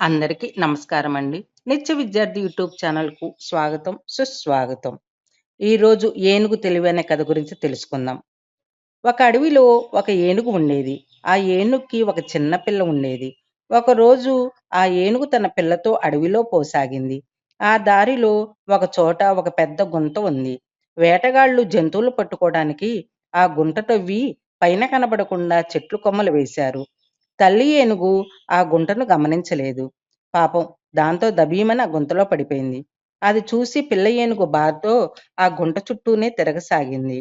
అందరికీ నమస్కారం అండి. నిత్య విద్యార్థి యూట్యూబ్ ఛానల్‌కు స్వాగతం, సుస్వాగతం. ఈరోజు ఏనుగు తెలివైన కథ గురించి తెలుసుకుందాం. ఒక అడవిలో ఒక ఏనుగు ఉండేది. ఆ ఏనుగుకి ఒక చిన్న పిల్ల ఉండేది. ఒకరోజు ఆ ఏనుగు తన పిల్లతో అడవిలో పోసాగింది. ఆ దారిలో ఒక చోట ఒక పెద్ద గుంత ఉంది. వేటగాళ్ళు జంతువులు పట్టుకోవడానికి ఆ గుంట తవ్వి పైన కనబడకుండా చెట్లు కొమ్మలు వేశారు. తల్లి ఏనుగు ఆ గుంటను గమనించలేదు. పాపం దాంతో దబీమన గుంతలో పడిపోయింది. అది చూసి పిల్ల ఏనుగు బాధతో ఆ గుంట చుట్టూనే తిరగసాగింది.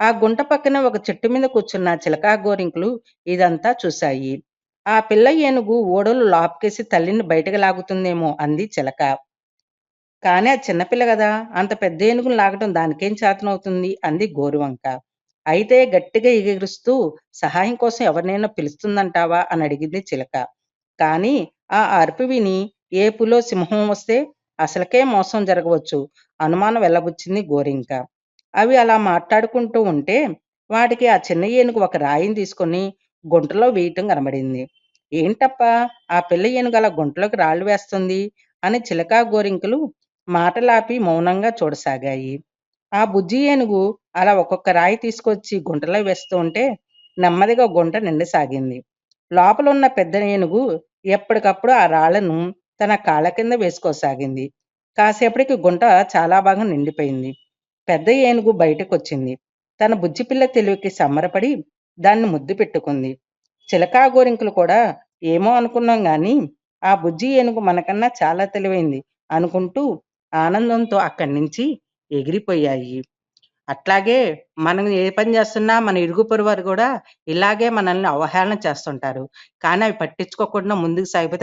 ఆ గుంట పక్కన ఒక చెట్టు మీద కూర్చున్న చిలకా గోరింకలు ఇదంతా చూశాయి. ఆ పిల్ల ఏనుగు ఓడలు లాప్కేసి తల్లిని బయటకు లాగుతుందేమో అంది చిలక. కానీ అది చిన్నపిల్ల గదా! అంత పెద్ద ఏనుగుని లాగటం దానికేం చేతనవుతుంది అంది గోరువంక. అయితే గట్టిగా ఎగిరుస్తూ సహాయం కోసం ఎవరినైనా పిలుస్తుందంటావా అని అడిగింది చిలక. కానీ ఆ అరుపు విని ఏపులో సింహం వస్తే అసలకే మోసం జరగవచ్చు అనుమానం వెళ్ళబుచ్చింది గోరింక. అవి అలా మాట్లాడుకుంటూ ఉంటే వాటికి ఆ చిన్న ఏనుగు ఒక రాయిని తీసుకొని గుంటలో వేయటం కనబడింది. ఏంటప్పా ఆ పిల్ల ఏనుగు అలా గుంటలోకి రాళ్ళు వేస్తుంది అని చిలకా గోరింకలు మాటలాపి మౌనంగా చూడసాగాయి. ఆ బుజ్జి ఏనుగు అలా ఒక్కొక్క రాయి తీసుకొచ్చి గుంటలో వేస్తూ ఉంటే నెమ్మదిగా గుంట నిండసాగింది. లోపల ఉన్న పెద్ద ఏనుగు ఎప్పటికప్పుడు ఆ రాళ్ళను తన కాళ్ళ కింద వేసుకోసాగింది. కాసేపటికి గుంట చాలా బాగా నిండిపోయింది. పెద్ద ఏనుగు బయటకొచ్చింది. తన బుజ్జిపిల్ల తెలివికి సంబరపడి దాన్ని ముద్దు పెట్టుకుంది. చిలకా గోరింకలు కూడా ఏమో అనుకున్నాం గాని ఆ బుజ్జి ఏనుగు మనకన్నా చాలా తెలివైంది అనుకుంటూ ఆనందంతో అక్కడి నుంచి ఎగిరిపోయాయి. అట్లాగే మనం ఏ పని చేస్తున్నా మన ఇరుగు పొరుగు వారు కూడా ఇలాగే మనల్ని అవహేళన చేస్తుంటారు. కానీ అవి పట్టించుకోకుండా ముందుకు సాగిపోతే